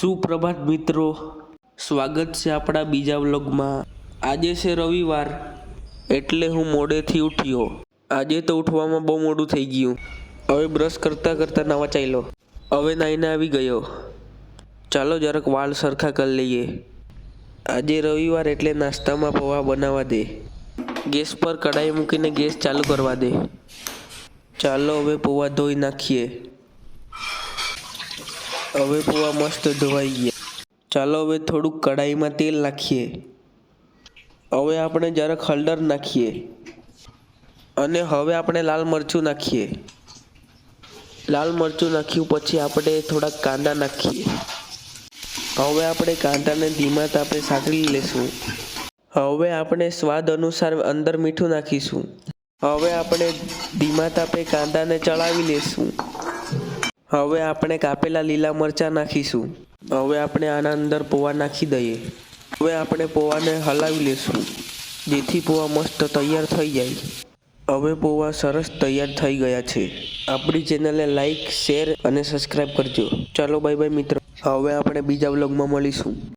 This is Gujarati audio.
સુપ્રભાત મિત્રો, સ્વાગત છે આપણા બીજા વ્લોગમાં. આજે છે રવિવાર, એટલે હું મોડેથી ઉઠ્યો. આજે તો ઉઠવામાં બહુ મોડું થઈ ગયું. હવે બ્રશ કરતાં કરતાં નાવા ચાલ્યો. હવે નાઈને આવી ગયો. ચાલો જરાક વાળ સરખા કરી લઈએ. આજે રવિવાર એટલે નાસ્તામાં પૌવા બનાવવા દે. ગેસ પર કઢાઈ મૂકીને ગેસ ચાલુ કરવા દે. ચાલો હવે પૌવા ધોઈ નાખીએ. હવે પૌવા મસ્ત ધોવાઈ ગયા. ચાલો હવે થોડુંક કઢાઈમાં તેલ નાખીએ. હવે આપણે જરાક હળદર નાખીએ. અને હવે આપણે લાલ મરચું નાખીએ. લાલ મરચું નાખ્યું પછી આપણે થોડાક કાંદા નાખીએ. હવે આપણે કાંદાને ધીમા તાપે સાંકળી લેશું. હવે આપણે સ્વાદ અનુસાર અંદર મીઠું નાખીશું. હવે આપણે ધીમા તાપે કાંદાને ચડાવી લેશું. હવે આપણે કાપેલા લીલા મરચાં નાખીશું. હવે આપણે આના અંદર પૌવા નાખી દઈએ. હવે આપણે પૌવાને હલાવી લેશું. જેથી પૌવા મસ્ત તૈયાર થઈ જાય. હવે પૌવા સરસ તૈયાર થઈ ગયા છે. આપણી ચેનલને લાઈક, શેર અને સબસ્ક્રાઈબ કરજો. ચાલો બાય બાય મિત્રો. હવે આપણે બીજા વ્લોગમાં મળીશું.